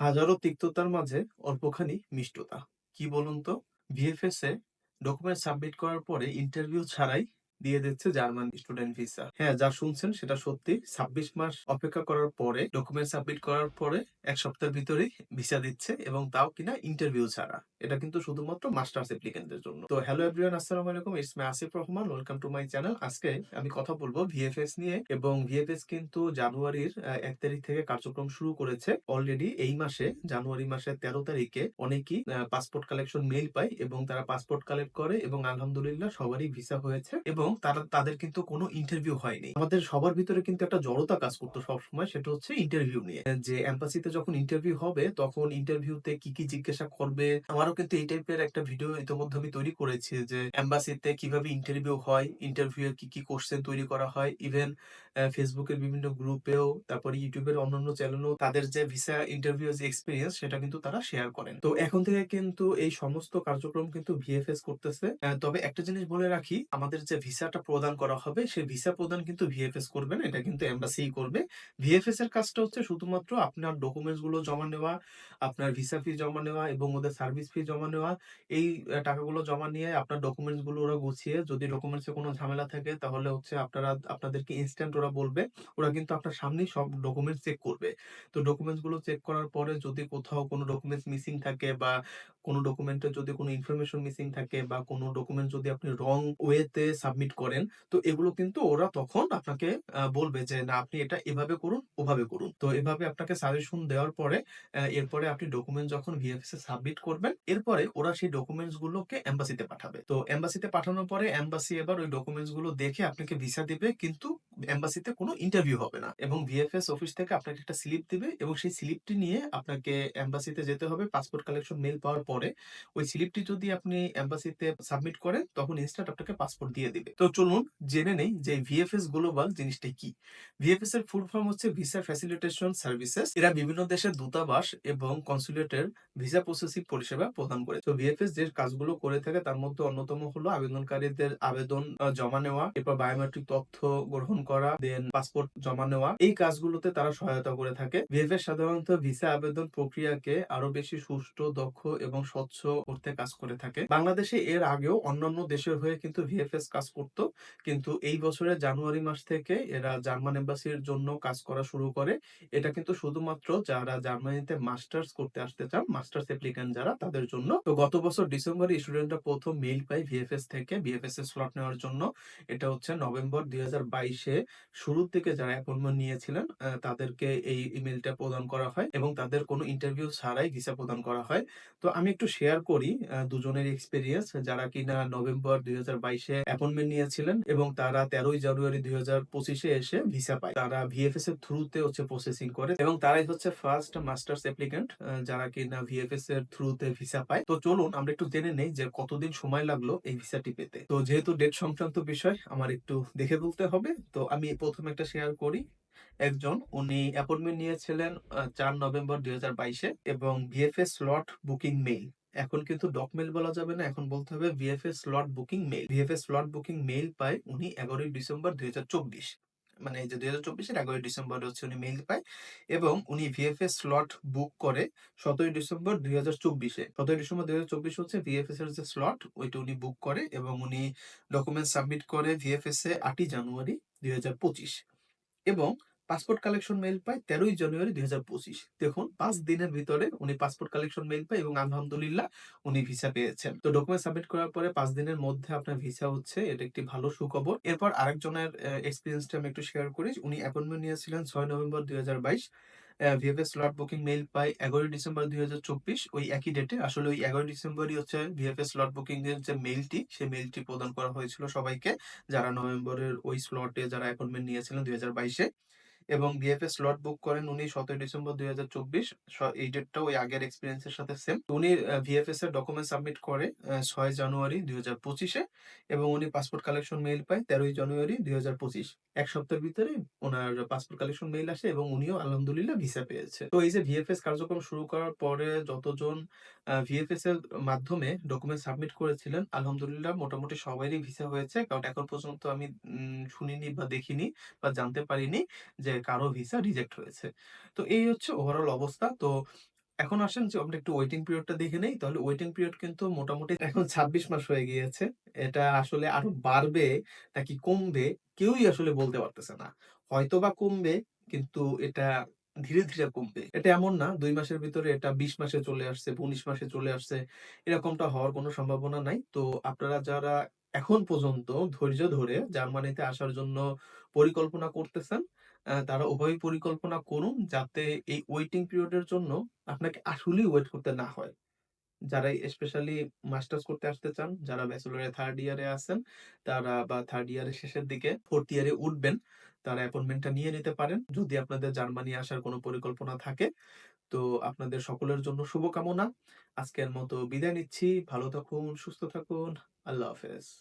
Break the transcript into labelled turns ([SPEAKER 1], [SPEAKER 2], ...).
[SPEAKER 1] হাজারো তিক্ততার মাঝে অল্পখানি মিষ্টতা। কি বলুন তো? ভিএফএস এ ডকুমেন্ট সাবমিট করার পরে ইন্টারভিউ ছাড়াই দিয়ে দিচ্ছে জার্মান স্টুডেন্ট ভিসা। হ্যাঁ, যা শুনছেন সেটা সত্যি। ২৬ মাস অপেক্ষা করার পরে ডকুমেন্ট সাবমিট করার পরে ১ সপ্তাহের ভিতরেই ভিসা দিচ্ছে এবং তাও কিনা ইন্টারভিউ ছাড়া। এটা কিন্তু শুধুমাত্র মাস্টার্স অ্যাপ্লিক্যান্টদের জন্য। তো হ্যালো এভরিওয়ান আসসালামু আলাইকুম। It's me Asif Rahman. Welcome to my channel. আজকে আমি কথা বলব ভিএফএস নিয়ে এবং ভিএফএস কিন্তু জানুয়ারির ১ তারিখ থেকে কার্যক্রম শুরু করেছে। অলরেডি এই মাসে জানুয়ারি মাসের ১৩ তারিখে অনেকেই পাসপোর্ট কালেকশন মেইল পায় এবং তারা পাসপোর্ট কালেক্ট করে এবং আলহামদুলিল্লাহ সবারই ভিসা হয়েছে এবং তারা তাদের কিন্তু কোনো ইন্টারভিউ হয়নি। আমাদের সবার ভিতরে কিন্তু একটা জড়তা কাজ করতো সবসময় সেটা হচ্ছে ইন্টারভিউ নিয়ে। যে এম্বাসিতে যখন ইন্টারভিউ হবে তখন ইন্টারভিউতে কি, কি জিজ্ঞাসা করবে? আমারও কিন্তু এই টাইপের একটা ভিডিও ইতিমধ্যে আমি তৈরি করেছি যে এম্বাসিতে কীভাবে ইন্টারভিউ হয়, ইন্টারভিউ কি, কি কোশ্চেন তৈরি করা হয়। ইভেন ফেসবুকের বিভিন্ন গ্রুপেও তারপরে ইউটিউবের অন্যান্য চ্যানেলেও তাদের যে ভিসা ইন্টারভিউ যে এক্সপেরিয়েন্স সেটা কিন্তু তারা শেয়ার করেন। তো এখন থেকে কিন্তু এই সমস্ত কার্যক্রম কিন্তু ভিএফএস করতেছে। তবে একটা জিনিস বলে রাখি আমাদের যে ভিসাটা প্রদান করা হবে সেই ভিসা প্রদান কিন্তু ভিএফএস করবে না। এটা কিন্তু এম্বাসিই করবে। ভিএফএস এর কাজটা হচ্ছে শুধুমাত্র আপনার ডকুমেন্টসগুলো জমা নেওয়া, আপনার ভিসা ফি জমা নেওয়া এবং ওদের সার্ভিস ফি জমা নেওয়া। এই টাকাগুলো জমা নিয়ে আপনার ডকুমেন্টসগুলো ওরা গুছিয়ে যদি ডকুমেন্টস এ কোনো ঝামেলা থাকে তাহলে হচ্ছে আপনারা আপনাদেরকে ইনস্ট্যান্ট ওরা বলবে। ওরা কিন্তু আপনার সামনেই সব ডকুমেন্টস চেক করবে। তো ডকুমেন্টসগুলো চেক করার পরে যদি কোথাও কোনো ডকুমেন্টস মিসিং থাকে বা কোনো ডকুমেন্টে যদি কোনো ইনফরমেশন মিসিং থাকে বা কোনো ডকুমেন্ট যদি আপনি রং ওয়ে তে সাবমিট করেন, তো এগুলো কিন্তু ওরা তখন আপনাকে বলবে যে না আপনি এটা এভাবে করুন, ওভাবে করুন। তো এভাবে আপনাকে সাজেশন দেওয়ার পরে এরপরে আপনি ডকুমেন্ট যখন ভিএফএস এ সাবমিট করবেন, এরপরে ওরা সেই ডকুমেন্টস গুলোকে এম্বাসিতে পাঠাবে। তো এম্বাসিতে পাঠানোর পরে এম্বাসি এবার ওই ডকুমেন্টসগুলো দেখে আপনাকে ভিসা দিবে কিন্তু এম্বাসিতে কোনো ইন্টারভিউ হবে না। এবং ভিএফএস অফিস থেকে আপনাকে একটা স্লিপ দিবে এবং সেই স্লিপটি নিয়ে আপনাকে এম্বাসিতে যেতে হবে পাসপোর্ট কালেকশন মেইল পাওয়ার পরে। ওই স্লিপটি যদি আপনি এম্বাসিতে সাবমিট করেন তখন ইনস্ট্যান্ট আপনাকে পাসপোর্ট দিয়ে দিবে। তো চলুন জেনে নেই যে ভিএফএস গ্লোবাল জিনিসটা কি? ভিএফএস এর ফুল ফর্ম হচ্ছে ভিসা ফ্যাসিলিটেশন সার্ভিসেস। এরা বিভিন্ন দেশের দূতাবাস এবং কনসুলেটের ভিসা প্রসেসিং পরিষেবা প্রদান করে। তো ভিএফএস যে কাজগুলো করে থাকে তার মধ্যে অন্যতম হলো আবেদনকারীদের আবেদন জমা নেওয়া, এরপর বায়োমেট্রিক তথ্য গ্রহণ করা, দেন পাসপোর্ট জমা নেওয়া। এই কাজগুলোতে তারা সহায়তা করে থাকে। ভিএফএস সাধারণত ভিসা আবেদন প্রক্রিয়াকে আরও বেশি সুষ্ঠু, দক্ষ এবং স্বচ্ছ করতে কাজ করে থাকে। বাংলাদেশে এর আগেও অন্যান্য দেশের হয়ে কিন্তু ভিএফএস কাজ করত। কিন্তু এই বছরের জানুয়ারি মাস থেকে এরা জার্মান এম্বাসির জন্য কাজ করা শুরু করে। এটা কিন্তু শুধুমাত্র যারা জার্মানিতে মাস্টার্স করতে আসতে চান, মাস্টার্স অ্যাপ্লিক্যান্ট যারা তাদের জন্য। তো গত বছর ডিসেম্বরে স্টুডেন্টরা ১ম মেইল পায় ভিএফএস থেকে ভিএফএস এর স্লট নেওয়ার জন্য। এটা হচ্ছে নভেম্বর ২০২২ এ শুরুর দিকে যারা অ্যাপয়েন্টমেন্ট নিয়েছিলেন তাদেরকে এই ইমেইলটা প্রদান করা হয় এবং তাদের কোনো ইন্টারভিউ ছাড়াই ভিসা প্রদান করা হয়। তো আমি একটু শেয়ার করি দুজনের এক্সপেরিয়েন্স যারা কিনা নভেম্বর ২০২২ এ অ্যাপয়েন্টমেন্ট নিয়েছিলেন এবং তারা ১৩ই জানুয়ারি ২০২৫ এ এসে ভিসা পায়। তারা ভিএফএস এর থ্রুতে হচ্ছে প্রসেসিং করে এবং তারাই হচ্ছে ফার্স্ট মাস্টার্স অ্যাপ্লিক্যান্ট আ যারা কিনা ভিএফএস এর থ্রুতে ভিসা পায়। তো চলুন আমরা একটু জেনে নেই যে কতদিন সময় লাগল এই ভিসাটি পেতে। তো যেহেতু ডেট সংক্রান্ত বিষয়, আমার একটু দেখে বলতে হবে। তো আমি ১ম একটা শেয়ার করি। একজন, উনি অ্যাপয়েন্টমেন্ট নিয়েছিলেন চার ৪ নভেম্বর ২০২২ এ এবং ভিএফএস স্লট বুকিং মেইল। এখন কিন্তু ডক মেইল বলা যাবে না। এখন বলতে হবে VFS slot booking mail. VFS slot booking mail পায় উনি ১১ই ডিসেম্বর ২০২৪। মানে এই যে ২০২৪ এর ১১ই ডিসেম্বর হচ্ছে উনি মেইল পায় এবং উনি ভিএফএস স্লট বুক করে ১৭ই ডিসেম্বর ২০২৪ চব্বিশে ১৭ই ডিসেম্বর ২০২৪ হচ্ছে ভিএফএস এর যে স্লট ওইটা উনি বুক করে এবং উনি ডকুমেন্ট সাবমিট করে ভিএফএস এ আটই জানুয়ারি ২০২৫ এবং পাসপোর্ট কালেকশন মেল পায় ১৩ই জানুয়ারি দুই হাজার পঁচিশ দেখুন, পাঁচ দিনের ভিতরে উনি পাসপোর্ট কালেকশন মেইল পায় এবং আলহামদুলিল্লাহ উনি ভিসা পেয়েছেন। তো ডকুমেন্ট সাবমিট করার পরে পাঁচ দিনের মধ্যে আপনার ভিসা হচ্ছে, এটা একটি ভালো সুখবর। এরপর আরেকজনের এক্সপিরিয়েন্সটা আমি একটু শেয়ার করি। উনি অ্যাপয়েন্টমেন্ট নিয়েছিলেন ছয় নভেম্বর ২০২২ অ্যা ভিএফএস স্লট বুকিং মেইল পাই ১১ই ডিসেম্বর ২০২৪ ওই একই ডেটে। আসলে ওই ১১ই ডিসেম্বরই হচ্ছে ভিএফএস স্লট বুকিং এর যে মেইলটি সেই মেইলটি প্রদান করা হয়েছিল সবাইকে। যারা নভেম্বরের ওই স্লটে যারা অ্যাপয়েন্টমেন্ট নিয়েছিলেন ২০২২ এ। এবং ভিএফএস স্লট বুক করেন উনি ১৭ই ডিসেম্বর দুই হাজার চব্বিশ এই ডেটটাও ওই আগের এক্সপেরিয়েন্স এর সাথে সেম। উনি ভিএফএস এর ডকুমেন্ট সাবমিট করে ছয় জানুয়ারি দুই হাজার পঁচিশে এবং উনি পাসপোর্ট কালেকশন মেইল পায় ১৩ই জানুয়ারি ২০২৫। ১ সপ্তাহের ভিতরে উনার পাসপোর্ট কালেকশন মেইল আসে এবং উনিও আলহামদুলিল্লাহ ভিসা পেয়েছে। তো এই যে ভিএফএস কার্যক্রম শুরু করার পরে যতজন ভিএফএস এর মাধ্যমে ডকুমেন্ট সাবমিট করেছিলেন, আলহামদুলিল্লাহ মোটামুটি সবারই ভিসা হয়েছে। কারণ এখন পর্যন্ত আমি শুনিনি বা দেখিনি বা জানতে পারিনি যে কারও ভিসা রিজেক্ট হয়েছে। তো এই হচ্ছে ওভারঅল অবস্থা। তো এখন আসেন যে আমরা একটু ওয়েটিং পিরিয়ডটা দেখে নেই। তাহলে ওয়েটিং পিরিয়ড কিন্তু মোটামুটি এখন ২৬ মাস হয়ে গিয়েছে। এটা আসলে আরও বাড়বে নাকি কমবে কেউই আসলে বলতে পারতেছে না। হয়তোবা কমবে কিন্তু এটা ধীরে, ধীরে কমবে। এটা এমন না দুই মাসের ভিতরে এটা ২০ মাসে চলে আসছে, ১৯ মাসে চলে আসছে। এরকমটা হওয়ার কোনো সম্ভাবনা নাই। তো আপনারা যারা এখন পর্যন্ত ধৈর্য ধরে জার্মানিতে আসার জন্য পরিকল্পনা করতেছেন, তারা উভয়ই পরিকল্পনা করুন যাতে এই ওয়েটিং পিরিয়ড এর জন্য আপনাকে আসলেই ওয়েট করতে না হয়। যারা স্পেশালি মাস্টার্স করতে আসতে চান, যারা ব্যাচেলর এর 3rd ইয়ারে আছেন, তারা বা থার্ড ইয়ারের শেষের দিকে 4th ইয়ারে উঠবেন, তারা অ্যাপয়েন্টমেন্টটা নিয়ে নিতে পারেন। যদি আপনাদের জার্মানি আসার কোনো পরিকল্পনা থাকে। তো আপনাদের সকলের জন্য শুভকামনা। আজকের মতো বিদায় নিচ্ছি। ভালো থাকুন, সুস্থ থাকুন। আল্লাহ হাফেজ।